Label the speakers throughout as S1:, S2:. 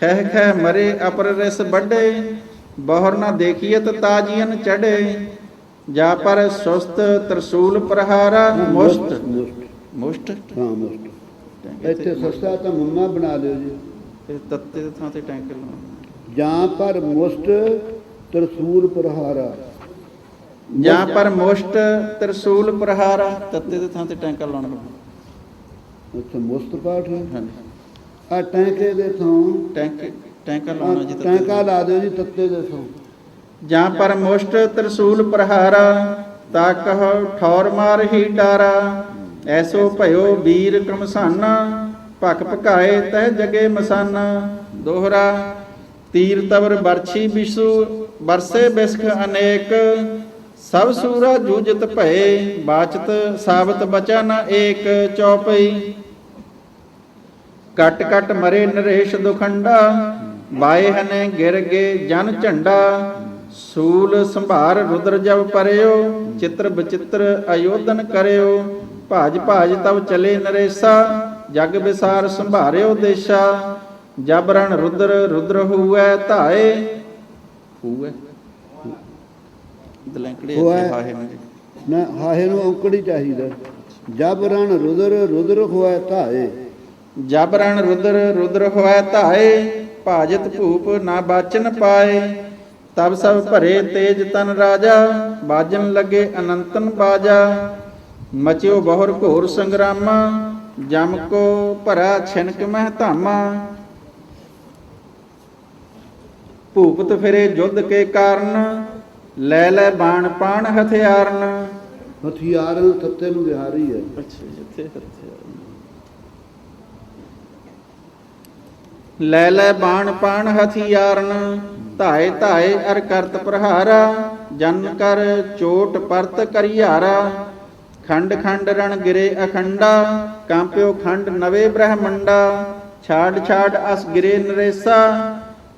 S1: ਖਹਿ ਖਹਿ ਮਰੇ ਅਪਰ ਰਿਸ ਵੱਡੇ ਬਹੁਰ ਨਾ ਦੇਖੀਤ ਤਾਜੀਨ ਚੜੇ ਜਾ ਪਰ ਸੁਸਤ ਤਰਸੂਲ ਪ੍ਰਹਾਰਾ ਮੁਸ਼ਟ।
S2: ਮੁਸ਼ਟ ਹਾਂ ਮੁਸ਼ਟ। ਇੱਥੇ ਸਸਤਾ ਤਾਂ ਮੰਮਾ ਬਣਾ ਲਿਓ ਜੀ।
S1: ਇਹ ਤੱਤੇ ਦੇ ਥਾਂ ਤੇ ਟੈਂਕ ਲਾਉਣਾ
S2: ਜਾਂ ਪਰ ਮੁਸ਼ਟ ਤਰਸੂਲ ਪ੍ਰਹਾਰਾ।
S1: ਜਾਂ ਪਰ ਮੁਸ਼ਟ ਤਰਸੂਲ ਪ੍ਰਹਾਰਾ ਤੱਤੇ ਦੇ ਥਾਂ ਤੇ ਟੈਂਕਾ ਲਾਉਣਾ
S2: ਅੱਛਾ ਮੁਸ਼ਟ ਪਾਠ ਹੈ।
S1: ਹਾਂਜੀ।
S2: ਆ ਟੈਂਕੇ ਦੇ ਥਾਂ।
S1: ਟੈਂਕ ਟੈਂਕਾ ਲਾਉਣਾ ਜੀ ਤੱਤੇ
S2: ਟੈਂਕਾ ਲਾ ਦਿਓ ਜੀ ਤੱਤੇ ਦੇ ਥਾਂ।
S1: ਜਾਂ ਪਰ ਮੁਸ਼ਟ ਤਰਸੂਲ ਪ੍ਰਹਾਰਾ ਤਾ ਕਹੋ ਠੌਰ ਮਾਰ ਹੀ ਡਾਰਾ ਐਸੋ ਭਇਓ ਵੀਰ ਕਮਸਾਨਾ ਭਕ ਭਕਾਏ ਤਹਿ ਜਗੇ ਮਸਾਨਾ। ਦੋਹਰਾ ਤੀਰ ਤਵਰ ਬਰਛੀ ਬਿਸੂ ਬਰਸੇ ਬਿਸਖ ਅਨੇਕ। ਸਭ ਸੂਰਾ ਜੂਜਤ ਭਏ ਬਾਚਤ ਸਾਬਤ ਬਚਾ ਨ ਏਕ ਚੌਪਈ। ਕਟ ਕਟ ਮਰੇ ਨਰੇਸ਼ ਦੁਖੰਡਾ ਬਾਏ ਹਨੇ ਗਿਰ ਗੇ ਜਨ ਝੰਡਾ। ਸੂਲ ਸੰਭਾਰ ਰੁਦਰ ਜਬ ਪਰਿਓ ਚਿੱਤਰ ਬਚਿੱਤਰ ਅਯੋਧਨ ਕਰਿਓ। ਭਾਜ ਭਾਜ ਤਬ ਚਲੇ ਨਰੇਸਾ ਜਗ ਵਿਸਾਰ ਸੰਭਾਰਿਓ ਦੇਸ਼ਾ। ਜਬ ਰਣ ਰੁਦਰ ਰੁਦਰ ਹੋਐ ਧਾਏ। ਹੋਐ ਦਲੰਕੜੇ ਹਾਹੇ ਨੂੰ।
S2: ਹਾਹੇ ਔਂਕੜੀ ਚਾਹੀਦਾ। ਜਬ ਰਣ ਰੁਦਰ ਰੁਦਰ ਹੋਇ ਧਾਏ।
S1: ਜਬ ਰਣ ਰੁਦਰ ਰੁਦਰ ਹੋਇ ਧਾਏ ਭਾਜਤ ਭੂਪ ਨਾ ਬਾਚਨ ਪਾਏ। ਤਬ ਸਭ ਭਰੇ ਤੇਜ ਤਨ ਰਾਜਾ ਬਾਜਨ ਲਗੇ ਅਨੰਤਨ ਬਾਜਾ। ਮਚਿਓ ਬਹੁਰ ਘੋਰ ਸੰਗਰਾਮਾ ਜਮ ਕੋ ਭਰਾ ਛਿਨਕ ਮਹਿ ਧਾਮਾ। ਭੂਪਤ ਫਿਰੇ ਜੁਧ ਕੇ ਕਾਰਨ ਲੈ ਲੈ ਬਾਣ ਪਾਣ ਹਥਿਆਰਨ।
S2: ਹਥਿਆਰ ਤੱਤੇ ਨੂੰ ਵਿਹਾਰੀ ਹੈ।
S1: ਅੱਛਾ ਜਿੱਥੇ ਹਥਿਆਰ ਲੈ ਲੈ ਬਾਣ ਪਾਣ ਹਥਿਆਰਨ ਧਾਏ ਧਾਏ ਅਰ ਕਰਤ ਪ੍ਰਹਾਰਾ, ਜਨ ਕਰ ਚੋਟ ਪਰਤ ਕਰਿਆਰਾ। ਖੰਡ ਖੰਡ ਰਣ ਗਿਰੇ ਅਖੰਡਾ ਕਾਂਪਿਓ ਖੰਡ ਨਵੇ ਬ੍ਰਹਮੰਡਾ। ਛਾੜ ਛਾੜ ਅਸ ਗਿਰੇ ਨਰੇਸਾ,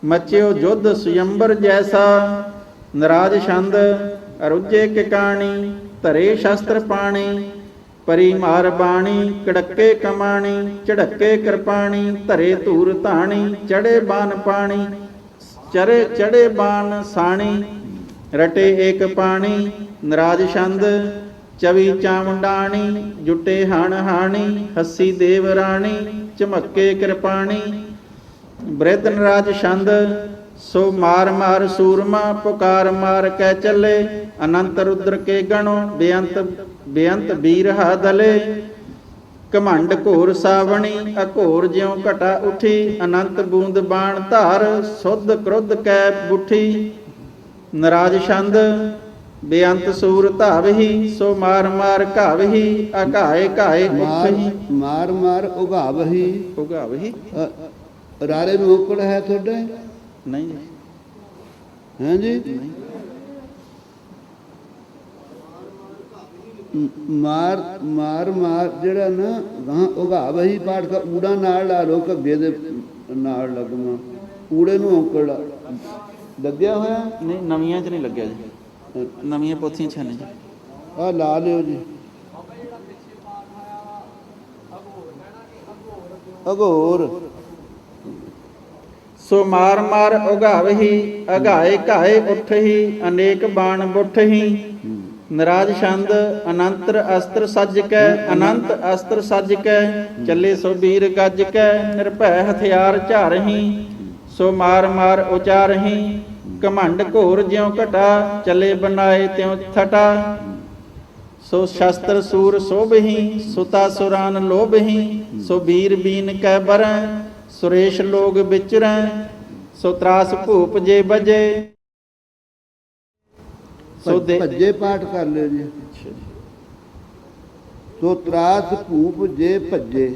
S1: ਮਚਿਓ ਜੁਧ ਸੁਯੰਬਰ ਜੈਸਾ। ਨਰਾਜ ਛੰਦ ਅਰੁਜੇ ਕਿਕਾਣੀ ਧਰੇ ਸ਼ਸਤਰ ਪਾਣੀ। ਪਰੀ ਮਾਰ ਬਾਣੀ, ਕੜੱਕੇ ਕਮਾਣੀ ਚੜੱਕੇ ਕਿਰਪਾਣੀ, ਧਰੇ ਧੂਰ ਧਾਣੀ, ਚੜੇ ਬਾਨ ਪਾਣੀ, ਚਰੇ ਚੜੇ ਬਾਨ ਸਾਣੀ, ਰਟੇ ਏਕ ਪਾਣੀ, ਨਰਾਜ ਛੰਦ, ਚਵੀ ਚਾਮੁੰਡਾਣੀ ਜੁਟੇ ਹਣ ਹਾਣੀ, ਹੱਸੀ ਦੇਵ ਰਾਣੀ ਚਮੱਕੇ ਕਿਰਪਾਣੀ, ਬ੍ਰਿਧ ਨਰਾਜ ਛੰਦ, ਸੋ ਮਾਰ ਮਾਰ ਸੂਰਮਾ, ਪੁਕਾਰ ਮਾਰ ਕਹਿ ਚੱਲੇ, ਅਨੰਤ ਰੁਦਰ ਕੇ ਗਣੋ, ਬੇਅੰਤ ਬੇਅੰਤ ਵੀਰ ਹਾ ਦਲੇ। ਕਮੰਡ ਘੋਰ ਸਾਵਣੀ ਅਘੋਰ ਜਿਉ ਘਟਾ ਉਠੀ। ਅਨੰਤ ਬੂੰਦ ਬਾਣ ਧਾਰ ਸੁਧ ਕ੍ਰੋਧ ਕੈ ਬੁਠੀ। ਨਰਾਜ ਛੰਦ ਬੇਅੰਤ ਸੂਰ ਧਾਵਹੀ। ਸੋ ਮਾਰ ਮਾਰ ਘਾਵਹੀ ਅਘਾਏ ਘਾਏ ਉਠਹੀ
S2: ਮਾਰ ਮਾਰ ਉਗਾਵਹੀ
S1: ਉਗਾਵਹੀ
S2: ਰਾਰੇ ਨੂੰ ਹੈ ਤੁਹਾਡੇ?
S1: ਨਹੀਂ।
S2: ਹੈ ਜੀ
S1: ਨਹੀਂ
S2: ਮ- ਮਾਰ ਮਾਰ ਮਾਰ ਜਿਹੜਾ ਨਾ ਗਾਂ ਉਗਾਵਹੀ ਪਾਠ ਦਾ ਊੜਾ ਨਾਲ ਲਾ ਲੋ ਘੱਗੇ ਦੇ ਨਾਲ ਲੱਗਣਾ। ਊੜੇ ਨੂੰ ਔਕੜ ਲੱਗਿਆ ਹੋਇਆ?
S1: ਨਹੀਂ ਨਵੀਆਂ 'ਚ ਨਹੀਂ ਲੱਗਿਆ ਜੀ। ਨਵੀਆਂ ਪੋਥੀਆਂ 'ਚ ਨਹੀਂ ਜੀ।
S2: ਆ ਲਾ ਲਿਓ ਜੀ। ਅਗੋਰ
S1: ਸੋ ਮਾਰ ਮਾਰ ਉਗਾਵਹੀ ਅਗਾਏ ਘਾਏ ਉਠਹੀ ਅਨੇਕ ਬਾਣ ਬੁੱਠਹੀ ਨਰਾਜ ਛੰਦ, ਅਨੰਤਰ ਅਸਤਰ ਸੱਜ ਕੈ, ਅਨੰਤ ਅਸਤਰ ਸੱਜ ਕੈ, ਚੱਲੇ ਸੋ ਵੀਰ ਗੱਜ ਕੈ, ਨਿਰਭੈ ਹਥਿਆਰ ਝਾਰਹੀ, ਸੋ ਮਾਰ ਮਾਰ ਉਚਾਰਹੀ ਕਮੰਡ ਘੋਰ ਜਿਉ ਘਟਾ, ਚੱਲੇ ਬਨਾਏ ਤਿਉ ਥਟਾ। ਸੋ ਸ਼ਸਤਰ ਸੂਰ ਸੋਭਹੀ, ਸੁਤਾ ਸੁਰਾਨ ਲੋਭਹੀ, ਸੋ ਵੀਰ ਬੀਨ ਕੈ ਬਰੈ, ਸੁਰੇਸ਼ ਲੋਗ ਵਿਚਰੈ, ਸੋ ਤਰਾਸ ਭੂਪ ਜੇ ਬਜੇ। ਸੋ
S2: ਭੱਜੇ ਪਾਠ ਕਰ ਲਿਓ ਜੀ। ਸੋ ਤਰਾਸ ਭੂਪ ਜੇ ਭੱਜੇ।